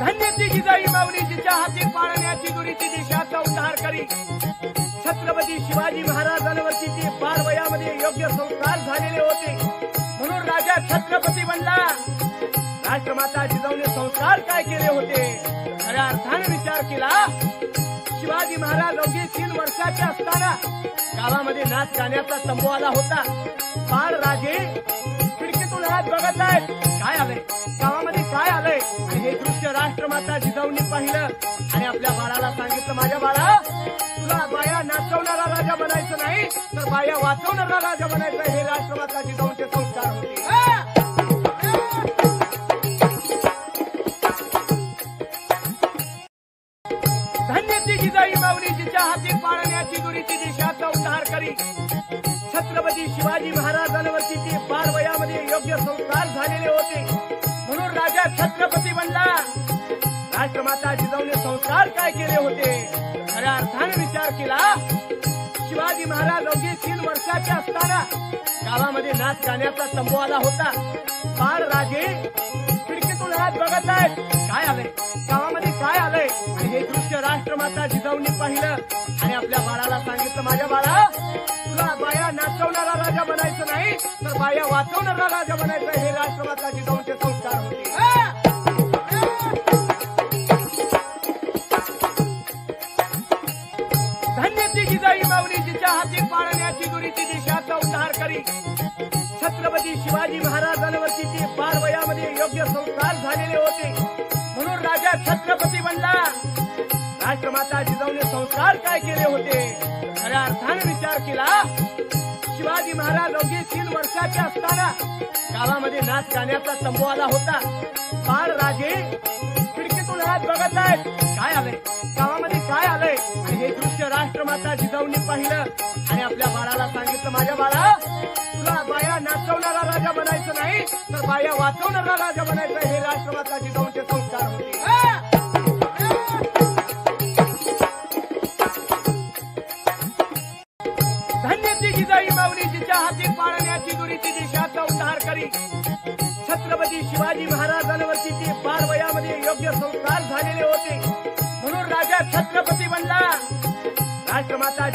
धन्यची जिजाई माऊली जिच्या हाती पाळण्याची दुरीची दिशाचा उद्धार करी. छत्रपती शिवाजी महाराजांवरती ते बाल वयामध्ये योग्य संस्कार झालेले होते. म्हणून राजा छत्रपती बनला. राष्ट्रमाता जिजाऊने संस्कार काय केले होते? खऱ्या अर्थाने विचार केला. शिवाजी महाराज अवघे तीन वर्षाचे असताना गावामध्ये नाच गाण्याचा तंबू आला होता. बाळ राजे आणि राष्ट्रमाता जिजाऊंनी पाहिलं आणि आपल्या बाळाला सांगितलं माझ्या बाळा तुला बाया नाचवणारा राजा बनायचं नाही तर बाया वाचवणारा राजा बनायचं हे राष्ट्रमाता जिजाऊंचे संस्कार होते. धन्य जिजाई माऊली जिच्या हाती पाळण्याची दुरीची दिशाचा उद्धार करी. छत्रपती शिवाजी महाराजांवरती ती फार वयामध्ये योग्य संस्कार झालेले होते. राजा छत्रपती बनला. राष्ट्रमाता जिजाऊने संस्कार काय केले होते? खऱ्या अर्थाने विचार केला. शिवाजी महाराज अवघे तीन वर्षाचे असताना गावामध्ये नाच गाण्याचा तंबू आला होता. बाळ राजे खिडकीतून हात बघत आहेत. काय आलंय? गावामध्ये काय आलंय? आणि हे दृश्य राष्ट्रमाता जिजाऊंनी पाहिलं. आणि आपल्या बाळाला सांगितलं माझ्या बाळा तुला बाया नाचवणारा राजा बनायचं नाही तर बाया वाचवणारा राजा बनायचं हे राष्ट्रमाता धन्य ती जिजाई माऊली जिच्या हाती पाळण्याची दुरीची दिशाचा उद्धार करी छत्रपती शिवाजी महाराजांवरती ती बाल वयामध्ये योग्य संस्कार झालेले होते. म्हणून राजा छत्रपती म्हणला राष्ट्रमाता जिजाऊने संस्कार काय केले होते? खऱ्या अर्थाने विचार केला. शिवाजी महाराज अवघे तीन वर्षाचे असताना गावामध्ये नाच गाण्याचा तंबू आला होता. बाळ राजे खिडकीतून हात बघत आहेत. आलंय गावामध्ये काय आलंय? आणि हे दृश्य राष्ट्रमाता जिजाऊंनी पाहिलं. आणि आपल्या बाळाला सांगितलं माझ्या बाळा तुला बाया नाचवणारा राजा बनायचं नाही तर बाया वाचवणारा राजा बनायचं हे राष्ट्रमाता जिजाऊंचे संस्कार होते. जिजाई माऊली जिच्या हाती पाळण्याची दुरीची दिशाचा उद्धार करी छत्रपती शिवाजी महाराजांवरती ती फार वयामध्ये योग्य संस्कार छत्रपती बनला राष्ट्रमाता